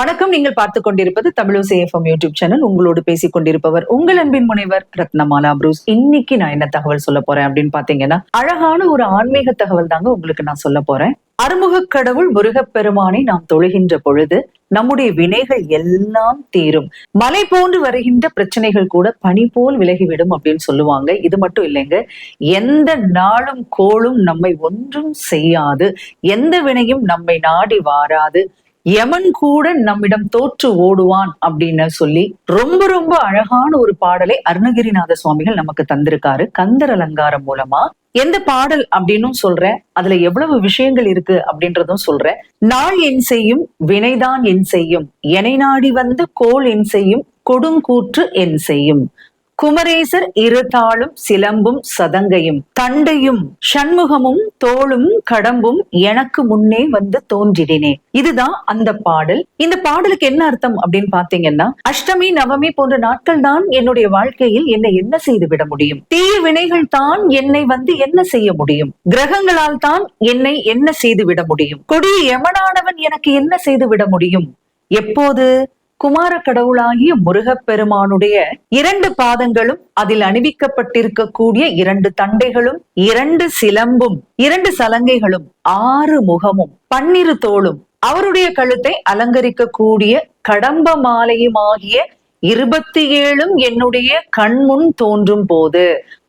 வணக்கம். நீங்கள் பார்த்துக் கொண்டிருப்பது தமிழோசை எஃப்எம் யூடியூப் சேனல். உங்களோடு பேசிக் கொண்டிருப்பவர் உங்கள் அன்பின் முனைவர் ரத்னமாலா புரூஸ். இன்னைக்கு நான் என்ன தகவல் சொல்ல போறேன் அப்படின்னு பாத்தீங்கன்னா அழகான ஒரு ஆன்மீக தகவல் தாங்க உங்களுக்கு நான் சொல்ல போறேன். அறுமுக கடவுள் முருகப்பெருமானை நாம் தொழுகின்ற பொழுது நம்முடைய வினைகள் எல்லாம் தீரும். மலை போன்று வருகின்ற பிரச்சனைகள் கூட பனி போல் விலகிவிடும் அப்படின்னு சொல்லுவாங்க. இது மட்டும் இல்லைங்க. எந்த நாளும் கோளும் நம்மை ஒன்றும் செய்யாது. எந்த வினையும் நம்மை நாடி வாராது. யமன் கூட நம்மிடம் தோற்று ஓடுவான் அப்படின்னு சொல்லி ரொம்ப ரொம்ப அழகான ஒரு பாடலை அருணகிரிநாத சுவாமிகள் நமக்கு தந்திருக்காரு. கந்தர் அலங்காரம் மூலமா. எந்த பாடல் அப்படின்னும் சொல்றேன். அதுல எவ்வளவு விஷயங்கள் இருக்கு அப்படின்றதும் சொல்றேன். நாள் என் செய்யும் வினைதான் என் செய்யும். எனை நாடி வந்து கோல் என் செய்யும் கொடுங்கூற்று என் செய்யும். குமரேசர் இருதாளும் சிலம்பும் சதங்கையும். தண்டையும் சண்முகமும் தோளும் கடம்பும் எனக்கு முன்னே வந்து தோன்றிடினே. இதுதான் அந்த பாடல். இந்த பாடலுக்கு என்ன அர்த்தம் அப்படின்னு பாத்தீங்கன்னா அஷ்டமி நவமி போன்ற நாட்கள் தான் என்னுடைய வாழ்க்கையில் என்னை என்ன செய்து விட முடியும்? தீய வினைகள் தான் என்னை வந்து என்ன செய்ய முடியும்? கிரகங்களால் தான் என்னை என்ன செய்து விட முடியும்? கொடிய யமனானவன் எனக்கு என்ன செய்து விட முடியும்? எப்போது? குமார கடவுளாகிய முருகப்பெருமானுடைய இரண்டு பாதங்களும் அதில் அணிவிக்கப்பட்டிருக்கக்கூடிய இரண்டு தண்டைகளும் இரண்டு சிலம்பும் இரண்டு சலங்கைகளும் ஆறு முகமும் பன்னிரு தோளும் அவருடைய கழுத்தை அலங்கரிக்கக்கூடிய கடம்ப மாலையுமாகிய இருபத்தி ஏழும் என்னுடைய கண்முன் தோன்றும் போது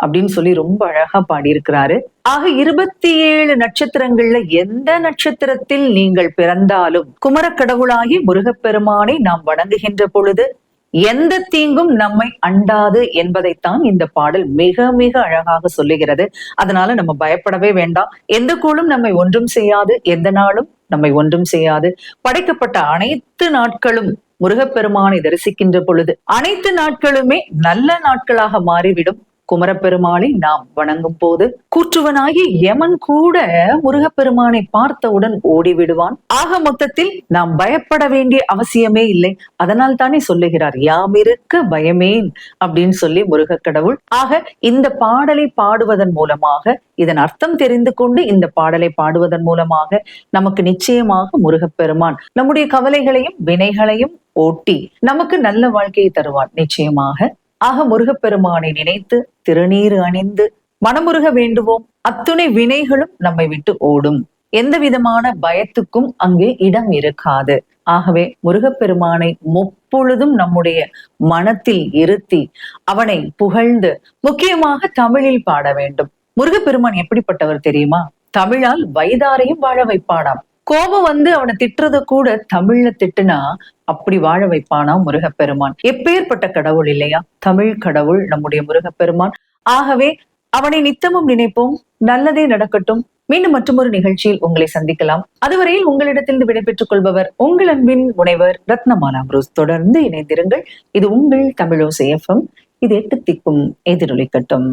அப்படின்னு சொல்லி ரொம்ப அழகா பாடியிருக்கிறாரு. ஆக இருபத்தி ஏழு நட்சத்திரங்கள்ல எந்த நட்சத்திரத்தில் நீங்கள் பிறந்தாலும் குமரக்கடவுளாகி முருகப்பெருமானை நாம் வணங்குகின்ற பொழுது எந்த தீங்கும் நம்மை அண்டாது என்பதைத்தான் இந்த பாடல் மிக மிக அழகாக சொல்லுகிறது. அதனால நம்ம பயப்படவே வேண்டாம். எந்த கூலும் நம்மை ஒன்றும் செய்யாது எந்த நாளும் நம்மை ஒன்றும் செய்யாது. படைக்கப்பட்ட அனைத்து நாட்களும் முருகப்பெருமானை தரிசிக்கின்ற பொழுது அனைத்து நாட்களுமே நல்ல நாட்களாக மாறிவிடும். குமரப்பெருமாளை நாம் வணங்கும் போது கூற்றுவனாகி யமன் கூட முருகப்பெருமானை பார்த்தவுடன் ஓடிவிடுவான். ஆக மொத்தத்தில் நாம் பயப்பட வேண்டிய அவசியமே இல்லை. அதனால் தானே சொல்லுகிறார் யாமிருக்க பயமேன் அப்படின்னு சொல்லி முருக கடவுள். ஆக இந்த பாடலை பாடுவதன் மூலமாக இதன் அர்த்தம் தெரிந்து கொண்டு இந்த பாடலை பாடுவதன் மூலமாக நமக்கு நிச்சயமாக முருகப்பெருமான் நம்முடைய கவலைகளையும் வினைகளையும் ஓட்டி நமக்கு நல்ல வாழ்க்கையை தருவான் நிச்சயமாக ஆக முருகப்பெருமானை நினைத்து திருநீர் அணிந்து மனமுருக வேண்டுவோம். அத்துணை வினைகளும் நம்மை விட்டு ஓடும். எந்த விதமான பயத்துக்கும் அங்கே இடம் இருக்காது. ஆகவே முருகப்பெருமானை முப்பொழுதும் நம்முடைய மனத்தில் இருத்தி அவனை புகழ்ந்து முக்கியமாக தமிழில் பாட வேண்டும். முருகப்பெருமான் எப்படிப்பட்டவர் தெரியுமா? தமிழால் வைதாரையும் வாழ வைப்பாடாம் கோபம் வந்து அவனை திட்டுறத கூட தமிழ்ல திட்டுனா அப்படி வாழ வைப்பானா முருகப்பெருமான்? எப்பேற்பட்ட கடவுள் இல்லையா? தமிழ் கடவுள் நம்முடைய முருகப்பெருமான். ஆகவே அவனை நித்தமும் நினைப்போம் நல்லதே நடக்கட்டும். மீண்டும் மற்றொரு நிகழ்ச்சியில் உங்களை சந்திக்கலாம். அதுவரையில் உங்களிடத்திலிருந்து விடைபெற்றுக் கொள்பவர் உங்கள் அன்பின் முனைவர் ரத்னமாலா புரூஸ். தொடர்ந்து இணைந்திருங்கள். இது உங்கள் தமிழோசை எஃப்எம். இது எட்டு திக்கும் எதிரொலிக்கட்டும்.